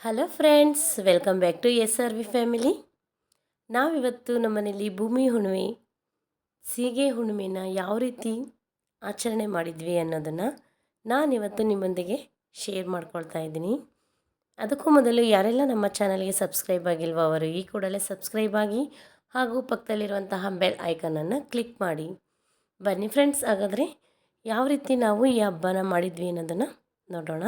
Hello friends welcome back to S R V family ನಾವಿವತ್ತು ನಮ್ಮನೇಲಿ ಭೂಮಿ ಹುಣ್ಣಿಮೆ ಸೀಗೆ ಹುಣ್ಣಿಮೆನ ಯಾವ ರೀತಿ ಆಚರಣೆ ಮಾಡಿದ್ವಿ ಅನ್ನೋದನ್ನು ನಾನಿವತ್ತು ನಿಮ್ಮೊಂದಿಗೆ ಶೇರ್ ಮಾಡ್ಕೊಳ್ತಾ ಇದ್ದೀನಿ. ಅದಕ್ಕೂ ಮೊದಲು ಯಾರೆಲ್ಲ ನಮ್ಮ ಚಾನಲ್ಗೆ ಸಬ್ಸ್ಕ್ರೈಬ್ ಆಗಿಲ್ವೋ ಅವರು ಈ ಕೂಡಲೇ ಸಬ್ಸ್ಕ್ರೈಬ್ ಆಗಿ ಹಾಗೂ ಪಕ್ಕದಲ್ಲಿರುವಂತಹ ಬೆಲ್ ಐಕನನ್ನು ಕ್ಲಿಕ್ ಮಾಡಿ. ಬನ್ನಿ ಫ್ರೆಂಡ್ಸ್ ಹಾಗಾದರೆ ಯಾವ ರೀತಿ ನಾವು ಈ ಹಬ್ಬನ ಮಾಡಿದ್ವಿ ಅನ್ನೋದನ್ನು ನೋಡೋಣ.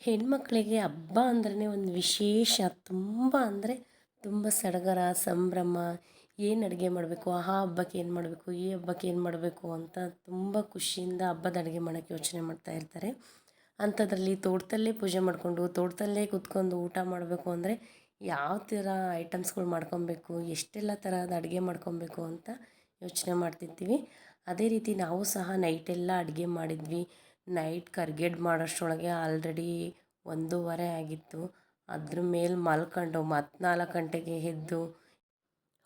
ಹೆಣ್ಮಕ್ಳಿಗೆ ಹಬ್ಬ ಅಂದ್ರೆ ಒಂದು ವಿಶೇಷ. ತುಂಬ ಅಂದರೆ ತುಂಬ ಸಡಗರ, ಸಂಭ್ರಮ, ಏನು ಅಡುಗೆ ಮಾಡಬೇಕು, ಆ ಹಬ್ಬಕ್ಕೆ ಏನು ಮಾಡಬೇಕು, ಈ ಹಬ್ಬಕ್ಕೆ ಏನು ಮಾಡಬೇಕು ಅಂತ ತುಂಬ ಖುಷಿಯಿಂದ ಹಬ್ಬದ ಅಡುಗೆ ಮಾಡೋಕ್ಕೆ ಯೋಚನೆ ಮಾಡ್ತಾ ಇರ್ತಾರೆ. ಅಂಥದ್ರಲ್ಲಿ ತೋಟದಲ್ಲೇ ಪೂಜೆ ಮಾಡಿಕೊಂಡು, ತೋಟದಲ್ಲೇ ಕೂತ್ಕೊಂಡು ಊಟ ಮಾಡಬೇಕು ಅಂದರೆ ಯಾವ ಥರ ಐಟಮ್ಸ್ಗಳು ಮಾಡ್ಕೊಬೇಕು, ಎಷ್ಟೆಲ್ಲ ಥರದ ಅಡುಗೆ ಮಾಡ್ಕೊಬೇಕು ಅಂತ ಯೋಚನೆ ಮಾಡ್ತಿರ್ತೀವಿ. ಅದೇ ರೀತಿ ನಾವು ಸಹ ನೈಟೆಲ್ಲ ಅಡುಗೆ ಮಾಡಿದ್ವಿ. ನೈಟ್ ಕರ್ಗೆಡ್ ಮಾಡೋಷ್ಟರೊಳಗೆ ಆಲ್ರೆಡಿ ಒಂದೂವರೆ ಆಗಿತ್ತು. ಅದ್ರ ಮೇಲೆ ಮಲ್ಕೊಂಡು ಮತ್ತು ನಾಲ್ಕು ಗಂಟೆಗೆ ಎದ್ದು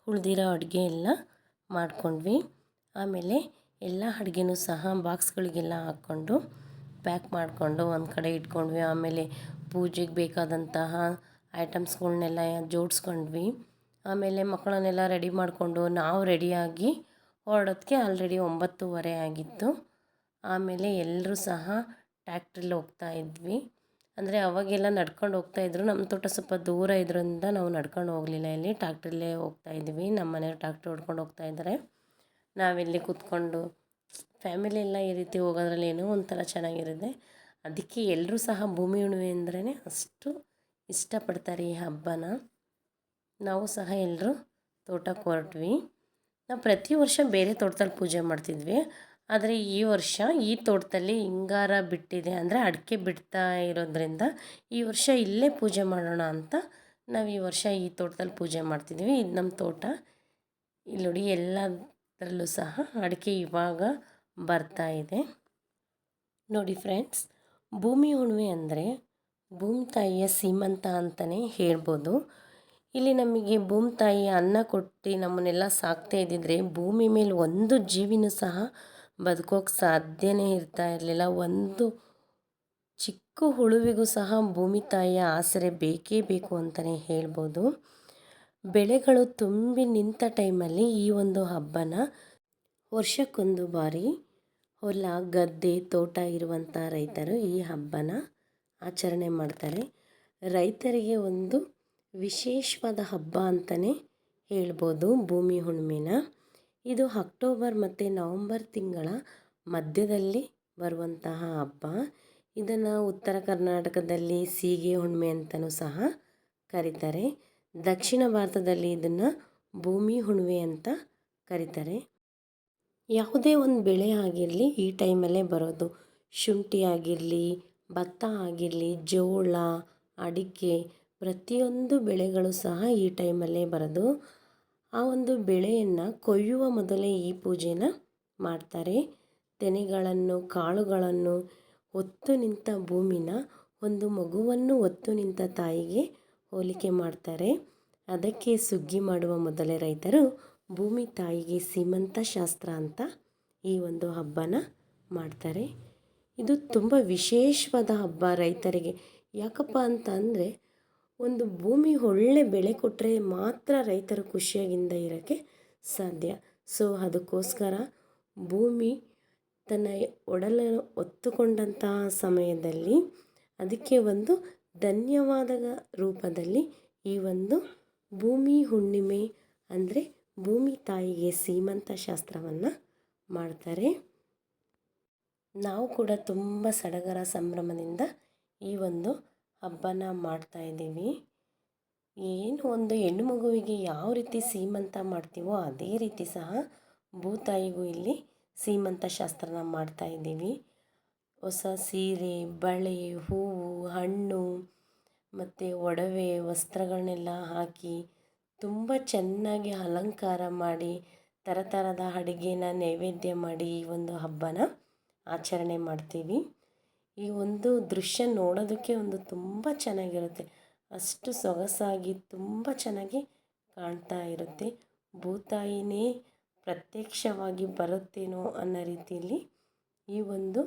ಉಳಿದಿರೋ ಅಡುಗೆ ಎಲ್ಲ ಮಾಡ್ಕೊಂಡ್ವಿ. ಆಮೇಲೆ ಎಲ್ಲ ಅಡುಗೆನೂ ಸಹ ಬಾಕ್ಸ್ಗಳಿಗೆಲ್ಲ ಹಾಕ್ಕೊಂಡು ಪ್ಯಾಕ್ ಮಾಡಿಕೊಂಡು ಒಂದು ಕಡೆ ಇಟ್ಕೊಂಡ್ವಿ. ಆಮೇಲೆ ಪೂಜೆಗೆ ಬೇಕಾದಂತಹ ಐಟಮ್ಸ್ಗಳನ್ನೆಲ್ಲ ಜೋಡಿಸ್ಕೊಂಡ್ವಿ. ಆಮೇಲೆ ಮಕ್ಕಳನ್ನೆಲ್ಲ ರೆಡಿ ಮಾಡಿಕೊಂಡು ನಾವು ರೆಡಿಯಾಗಿ ಹೊರಡೋದಕ್ಕೆ ಆಲ್ರೆಡಿ ಒಂಬತ್ತುವರೆ ಆಗಿತ್ತು. ಆಮೇಲೆ ಎಲ್ಲರೂ ಸಹ ಟ್ಯಾಕ್ಟ್ರಿಲಿ ಹೋಗ್ತಾ ಇದ್ವಿ. ಅಂದರೆ ಅವಾಗೆಲ್ಲ ನಡ್ಕೊಂಡು ಹೋಗ್ತಾಯಿದ್ರು ನಮ್ಮ ತೋಟ ಸ್ವಲ್ಪ ದೂರ ಇದ್ರಿಂದ ನಾವು ನಡ್ಕೊಂಡು ಹೋಗಲಿಲ್ಲ. ಇಲ್ಲಿ ಟ್ಯಾಕ್ಟ್ರಲ್ಲೇ ಹೋಗ್ತಾ ಇದ್ವಿ. ನಮ್ಮ ಮನೆಯವ್ರು ಟ್ಯಾಕ್ಟ್ರ್ ಹೊಡ್ಕೊಂಡು ಹೋಗ್ತಾ ಇದ್ದಾರೆ ನಾವಿಲ್ಲಿ ಕೂತ್ಕೊಂಡು ಫ್ಯಾಮಿಲಿ ಎಲ್ಲ ಈ ರೀತಿ ಹೋಗೋದ್ರಲ್ಲಿ ಏನೋ ಒಂಥರ ಚೆನ್ನಾಗಿರುತ್ತೆ. ಅದಕ್ಕೆ ಎಲ್ಲರೂ ಸಹ ಭೂಮಿ ಹುಣ್ಣಿಮೆ ಅಂದ್ರೇ ಅಷ್ಟು ಇಷ್ಟಪಡ್ತಾರೆ ಈ ಹಬ್ಬನ. ನಾವು ಸಹ ಎಲ್ಲರೂ ತೋಟಕ್ಕೆ ಹೊರಟ್ವಿ. ನಾವು ಪ್ರತಿ ವರ್ಷ ಬೇರೆ ತೋಟದಲ್ಲಿ ಪೂಜೆ ಮಾಡ್ತಿದ್ವಿ. ಆದರೆ ಈ ವರ್ಷ ಈ ತೋಟದಲ್ಲಿ ಹಿಂಗಾರ ಬಿಟ್ಟಿದೆ ಅಂದರೆ ಅಡಿಕೆ ಬಿಡ್ತಾ ಇರೋದ್ರಿಂದ ಈ ವರ್ಷ ಇಲ್ಲೇ ಪೂಜೆ ಮಾಡೋಣ ಅಂತ ನಾವು ಈ ವರ್ಷ ಈ ತೋಟದಲ್ಲಿ ಪೂಜೆ ಮಾಡ್ತಿದ್ದೀವಿ ಇದು ನಮ್ಮ ತೋಟ ಇಲ್ಲಿ ನೋಡಿ ಎಲ್ಲದರಲ್ಲೂ ಸಹ ಅಡಿಕೆ ಇವಾಗ ಬರ್ತಾ ಇದೆ. ನೋಡಿ ಫ್ರೆಂಡ್ಸ್ ಭೂಮಿ ಹುಣ್ಮೆ ಅಂದರೆ ಭೂಮಿ ತಾಯಿಯ ಸೀಮಂತ ಅಂತಲೇ ಹೇಳ್ಬೋದು. ಇಲ್ಲಿ ನಮಗೆ ಭೂಮಿ ತಾಯಿ ಅನ್ನ ಕೊಟ್ಟು ನಮ್ಮನ್ನೆಲ್ಲ ಸಾಕ್ತಾ ಇದ್ದಿದ್ರೆ ಭೂಮಿ ಮೇಲೆ ಒಂದು ಜೀವಿನೂ ಸಹ ಬದುಕೋಕೆ ಸಾಧ್ಯನೇ ಇರ್ತಾ ಇರಲಿಲ್ಲ. ಒಂದು ಚಿಕ್ಕ ಹುಳುವಿಗೂ ಸಹ ಭೂಮಿ ತಾಯಿಯ ಆಸರೆ ಬೇಕೇ ಬೇಕು ಅಂತಲೇ ಹೇಳ್ಬೋದು. ಬೆಳೆಗಳು ತುಂಬಿ ನಿಂತ ಟೈಮಲ್ಲಿ ಈ ಒಂದು ಹಬ್ಬನ ವರ್ಷಕ್ಕೊಂದು ಬಾರಿ ಹೊಲ, ಗದ್ದೆ, ತೋಟ ಇರುವಂಥ ರೈತರು ಈ ಹಬ್ಬನ ಆಚರಣೆ ಮಾಡ್ತಾರೆ. ರೈತರಿಗೆ ಒಂದು ವಿಶೇಷವಾದ ಹಬ್ಬ ಅಂತಲೇ ಹೇಳ್ಬೋದು ಭೂಮಿ ಹುಣ್ಣಿಮೆನ. ಇದು ಅಕ್ಟೋಬರ್ ಮತ್ತು ನವಂಬರ್ ತಿಂಗಳ ಮಧ್ಯದಲ್ಲಿ ಬರುವಂತಹ ಹಬ್ಬ. ಇದನ್ನು ಉತ್ತರ ಕರ್ನಾಟಕದಲ್ಲಿ ಸೀಗೆ ಹುಣ್ಣಿಮೆ ಅಂತಲೂ ಸಹ ಕರೀತಾರೆ. ದಕ್ಷಿಣ ಭಾರತದಲ್ಲಿ ಇದನ್ನು ಭೂಮಿ ಹುಣ್ಣಿಮೆ ಅಂತ ಕರೀತಾರೆ. ಯಾವುದೇ ಒಂದು ಬೆಳೆ ಆಗಿರಲಿ ಈ ಟೈಮಲ್ಲೇ ಬರೋದು. ಶುಂಠಿ ಆಗಿರಲಿ, ಭತ್ತ ಆಗಿರಲಿ, ಜೋಳ, ಅಡಿಕೆ ಪ್ರತಿಯೊಂದು ಬೆಳೆಗಳು ಸಹ ಈ ಟೈಮಲ್ಲೇ ಬರೋದು. ಆ ಒಂದು ಬೆಳೆಯನ್ನು ಕೊಯ್ಯುವ ಮೊದಲೇ ಈ ಪೂಜೆನ ಮಾಡ್ತಾರೆ. ತೆನೆಗಳನ್ನು, ಕಾಳುಗಳನ್ನು ಹೊತ್ತು ನಿಂತ ಭೂಮಿನ ಒಂದು ಮಗುವನ್ನು ಹೊತ್ತು ನಿಂತ ತಾಯಿಗೆ ಹೋಲಿಕೆ ಮಾಡ್ತಾರೆ. ಅದಕ್ಕೆ ಸುಗ್ಗಿ ಮಾಡುವ ಮೊದಲೇ ರೈತರು ಭೂಮಿ ತಾಯಿಗೆ ಸೀಮಂತ ಶಾಸ್ತ್ರ ಅಂತ ಈ ಒಂದು ಹಬ್ಬನ ಮಾಡ್ತಾರೆ. ಇದು ತುಂಬ ವಿಶೇಷವಾದ ಹಬ್ಬ ರೈತರಿಗೆ. ಯಾಕಪ್ಪ ಅಂತ ಅಂದರೆ ಒಂದು ಭೂಮಿ ಒಳ್ಳೆ ಬೆಳೆ ಕೊಟ್ಟರೆ ಮಾತ್ರ ರೈತರು ಖುಷಿಯಾಗಿಂದ ಇರೋಕ್ಕೆ ಸಾಧ್ಯ. ಸೊ, ಅದಕ್ಕೋಸ್ಕರ ಭೂಮಿ ತನ್ನ ಒಡಲನ್ನು ಹೊತ್ತುಕೊಂಡಂತಹ ಸಮಯದಲ್ಲಿ ಅದಕ್ಕೆ ಒಂದು ಧನ್ಯವಾದದ ರೂಪದಲ್ಲಿ ಈ ಒಂದು ಭೂಮಿ ಹುಣ್ಣಿಮೆ ಅಂದರೆ ಭೂಮಿ ತಾಯಿಗೆ ಸೀಮಂತ ಶಾಸ್ತ್ರವನ್ನು ಮಾಡ್ತಾರೆ. ನಾವು ಕೂಡ ತುಂಬ ಸಡಗರ ಸಂಭ್ರಮದಿಂದ ಈ ಒಂದು ಹಬ್ಬನ ಮಾಡ್ತಾಯಿದ್ದೀವಿ ಏನು ಒಂದು ಹೆಣ್ಣು ಮಗುವಿಗೆ ಯಾವ ರೀತಿ ಸೀಮಂತ ಮಾಡ್ತೀವೋ ಅದೇ ರೀತಿ ಸಹ ಭೂತಾಯಿಗೂ ಇಲ್ಲಿ ಸೀಮಂತ ಶಾಸ್ತ್ರನ ಮಾಡ್ತಾಯಿದ್ದೀವಿ ಹೊಸ ಸೀರೆ, ಬಳೆ, ಹೂವು, ಹಣ್ಣು ಮತ್ತು ಒಡವೆ, ವಸ್ತ್ರಗಳನ್ನೆಲ್ಲ ಹಾಕಿ ತುಂಬ ಚೆನ್ನಾಗಿ ಅಲಂಕಾರ ಮಾಡಿ ಥರ ಥರದ ಅಡುಗೆನ ನೈವೇದ್ಯ ಮಾಡಿ ಈ ಒಂದು ಹಬ್ಬನ ಆಚರಣೆ ಮಾಡ್ತೀವಿ. ಈ ಒಂದು ದೃಶ್ಯ ನೋಡೋದಕ್ಕೆ ಒಂದು ತುಂಬ ಚೆನ್ನಾಗಿರುತ್ತೆ. ಅಷ್ಟು ಸೊಗಸಾಗಿ ತುಂಬ ಚೆನ್ನಾಗಿ ಕಾಣ್ತಾ ಇರುತ್ತೆ. ಭೂತಾಯಿನೇ ಪ್ರತ್ಯಕ್ಷವಾಗಿ ಬರುತ್ತೇನೋ ಅನ್ನೋ ರೀತಿಯಲ್ಲಿ ಈ ಒಂದು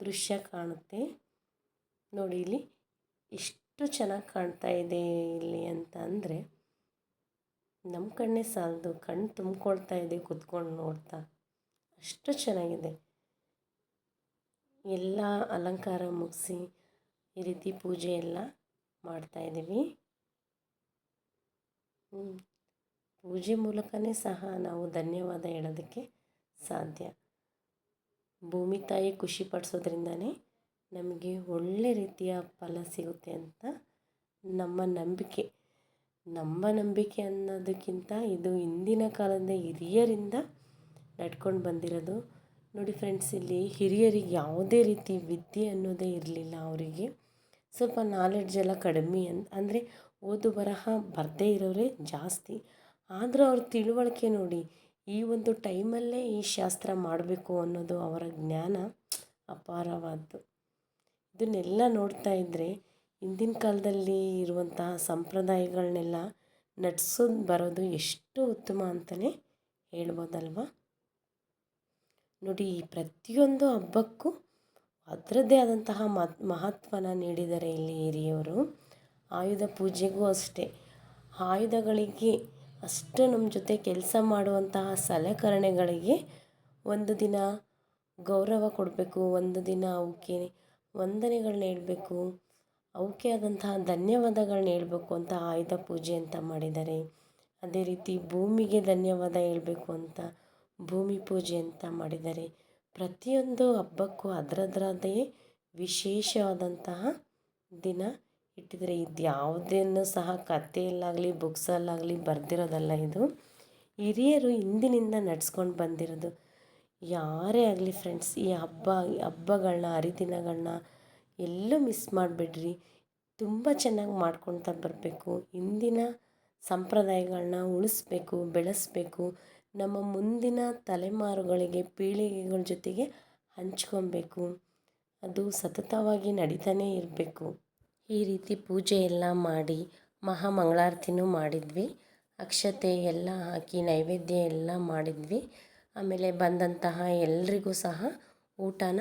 ದೃಶ್ಯ ಕಾಣುತ್ತೆ. ನೋಡಿ, ಇಲ್ಲಿ ಎಷ್ಟು ಚೆನ್ನಾಗಿ ಕಾಣ್ತಾ ಇದೆ ಇಲ್ಲಿ ಅಂತ ಅಂದರೆ ನಮ್ಮ ಕಣ್ಣೇ ಸಾಲದು. ಕಣ್ಣು ತುಂಬಿಕೊಳ್ತಾ ಇದೆ ಕುತ್ಕೊಂಡು ನೋಡ್ತಾ. ಅಷ್ಟು ಚೆನ್ನಾಗಿದೆ. ಎಲ್ಲ ಅಲಂಕಾರ ಮುಗಿಸಿ ಈ ರೀತಿ ಪೂಜೆ ಎಲ್ಲ ಮಾಡ್ತಾಯಿದ್ದೀವಿ ಪೂಜೆ ಮೂಲಕನೇ ಸಹ ನಾವು ಧನ್ಯವಾದ ಹೇಳೋದಕ್ಕೆ ಸಾಧ್ಯ. ಭೂಮಿ ತಾಯಿ ಖುಷಿ ಪಡಿಸೋದ್ರಿಂದನೇ ನಮಗೆ ಒಳ್ಳೆ ರೀತಿಯ ಫಲ ಸಿಗುತ್ತೆ ಅಂತ ನಮ್ಮ ನಂಬಿಕೆ. ನಮ್ಮ ನಂಬಿಕೆ ಅನ್ನೋದಕ್ಕಿಂತ ಇದು ಹಿಂದಿನ ಕಾಲದ ಹಿರಿಯರಿಂದ ನಡ್ಕೊಂಡು ಬಂದಿರೋದು ನೋಡಿ ಫ್ರೆಂಡ್ಸ್ ಇಲ್ಲಿ ಹಿರಿಯರಿಗೆ ಯಾವುದೇ ರೀತಿ ವಿದ್ಯೆ ಅನ್ನೋದೇ ಇರಲಿಲ್ಲ ಅವರಿಗೆ. ಸ್ವಲ್ಪ ನಾಲೆಡ್ಜ್ ಎಲ್ಲ ಕಡಿಮೆ ಅಂತ ಅಂದರೆ ಓದು ಬರಹ ಬರದೇ ಇರೋರೇ ಜಾಸ್ತಿ. ಆದರೂ ಅವ್ರ ತಿಳುವಳಿಕೆ ನೋಡಿ, ಈ ಒಂದು ಟೈಮಲ್ಲೇ ಈ ಶಾಸ್ತ್ರ ಮಾಡಬೇಕು ಅನ್ನೋದು ಅವರ ಜ್ಞಾನ ಅಪಾರವಾದ್ದು. ಇದನ್ನೆಲ್ಲ ನೋಡ್ತಾ ಇದ್ದರೆ ಹಿಂದಿನ ಕಾಲದಲ್ಲಿ ಇರುವಂತಹ ಸಂಪ್ರದಾಯಗಳನ್ನೆಲ್ಲ ನಡ್ಸೋದು ಬರೋದು ಎಷ್ಟು ಉತ್ತಮ ಅಂತಲೇ ಹೇಳ್ಬೋದಲ್ವ? ನೋಡಿ, ಈ ಪ್ರತಿಯೊಂದು ಹಬ್ಬಕ್ಕೂ ಅದರದ್ದೇ ಆದಂತಹ ಮಹತ್ವನ ನೀಡಿದ್ದಾರೆ ಇಲ್ಲಿ ಹಿರಿಯವರು. ಆಯುಧ ಪೂಜೆಗೂ ಅಷ್ಟೇ. ಆಯುಧಗಳಿಗೆ ಅಷ್ಟು ನಮ್ಮ ಜೊತೆ ಕೆಲಸ ಮಾಡುವಂತಹ ಸಲಕರಣೆಗಳಿಗೆ ಒಂದು ದಿನ ಗೌರವ ಕೊಡಬೇಕು, ಒಂದು ದಿನ ಅವಕ್ಕೆ ವಂದನೆಗಳನ್ನ ಹೇಳಬೇಕು ಅವಕ್ಕೆ ಆದಂತಹ ಧನ್ಯವಾದಗಳನ್ನ ಹೇಳಬೇಕು ಅಂತ ಆಯುಧ ಪೂಜೆ ಅಂತ ಮಾಡಿದ್ದಾರೆ. ಅದೇ ರೀತಿ ಭೂಮಿಗೆ ಧನ್ಯವಾದ ಹೇಳಬೇಕು ಅಂತ ಭೂಮಿ ಪೂಜೆ ಅಂತ ಮಾಡಿದ್ದಾರೆ ಪ್ರತಿಯೊಂದು ಹಬ್ಬಕ್ಕೂ ಅದರದ್ರದ್ದೇ ವಿಶೇಷವಾದಂತಹ ದಿನ ಇಟ್ಟಿದ್ದಾರೆ. ಇದು ಯಾವುದನ್ನು ಸಹ ಕಥೆಯಲ್ಲಾಗಲಿ, ಬುಕ್ಸಲ್ಲಾಗಲಿ ಬರೆದಿರೋದಲ್ಲ ಇದು. ಹಿರಿಯರು ಹಿಂದಿನಿಂದ ನಡ್ಸ್ಕೊಂಡು ಬಂದಿರೋದು. ಯಾರೇ ಆಗಲಿ ಫ್ರೆಂಡ್ಸ್ ಈ ಹಬ್ಬ ಹಬ್ಬಗಳನ್ನ ಹರಿದಿನಗಳನ್ನ ಎಲ್ಲೂ ಮಿಸ್ ಮಾಡಿಬಿಡ್ರಿ. ತುಂಬ ಚೆನ್ನಾಗಿ ಮಾಡ್ಕೊಳ್ತಾ ಬರಬೇಕು. ಇಂದಿನ ಸಂಪ್ರದಾಯಗಳನ್ನ ಉಳಿಸ್ಬೇಕು, ಬೆಳೆಸಬೇಕು. ನಮ್ಮ ಮುಂದಿನ ತಲೆಮಾರುಗಳಿಗೆ ಪೀಳಿಗೆಗಳ ಜೊತೆಗೆ ಹಂಚ್ಕೊಬೇಕು. ಅದು ಸತತವಾಗಿ ನಡೀತಾನೇ ಇರಬೇಕು. ಈ ರೀತಿ ಪೂಜೆ ಎಲ್ಲ ಮಾಡಿ ಮಹಾ ಮಂಗಳಾರತಿನೂ ಮಾಡಿದ್ವಿ. ಅಕ್ಷತೆ ಎಲ್ಲ ಹಾಕಿ, ನೈವೇದ್ಯ ಎಲ್ಲ ಮಾಡಿದ್ವಿ. ಆಮೇಲೆ ಬಂದಂತಹ ಎಲ್ರಿಗೂ ಸಹ ಊಟನ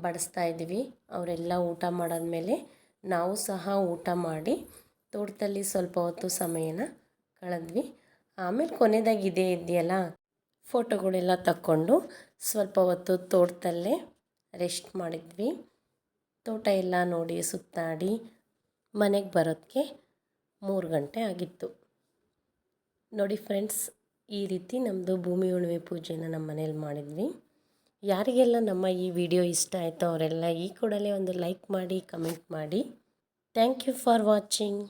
ಬಡಿಸ್ತಾ ಇದ್ವಿ. ಅವರೆಲ್ಲ ಊಟ ಮಾಡಾದ್ಮೇಲೆ ನಾವು ಸಹ ಊಟ ಮಾಡಿ, ತೋಟದಲ್ಲಿ ಸ್ವಲ್ಪ ಹೊತ್ತು ಸಮಯನ ಕಳೆದ್ವಿ. ಆಮೇಲೆ ಕೊನೆಯದಾಗಿ ಇದೇ ಇದೆಯಲ್ಲ, ಫೋಟೋಗಳೆಲ್ಲ ತಕ್ಕೊಂಡು ಸ್ವಲ್ಪ ಹೊತ್ತು ತೋಟದಲ್ಲೇ ರೆಸ್ಟ್ ಮಾಡಿದ್ವಿ. ತೋಟ ಎಲ್ಲ ನೋಡಿ ಸುತ್ತಾಡಿ ಮನೆಗೆ ಬರೋದಕ್ಕೆ ಮೂರು ಗಂಟೆ ಆಗಿತ್ತು. ನೋಡಿ ಫ್ರೆಂಡ್ಸ್, ಈ ರೀತಿ ನಮ್ಮದು ಭೂಮಿ ಉಳುವೆ ಪೂಜೆನ ನಮ್ಮ ಮನೇಲಿ ಮಾಡಿದ್ವಿ. ಯಾರಿಗೆಲ್ಲ ನಮ್ಮ ಈ ವಿಡಿಯೋ ಇಷ್ಟ ಆಯಿತು ಅವರೆಲ್ಲ ಈ ಕೂಡಲೇ ಒಂದು ಲೈಕ್ ಮಾಡಿ, ಕಮೆಂಟ್ ಮಾಡಿ. Thank you for watching.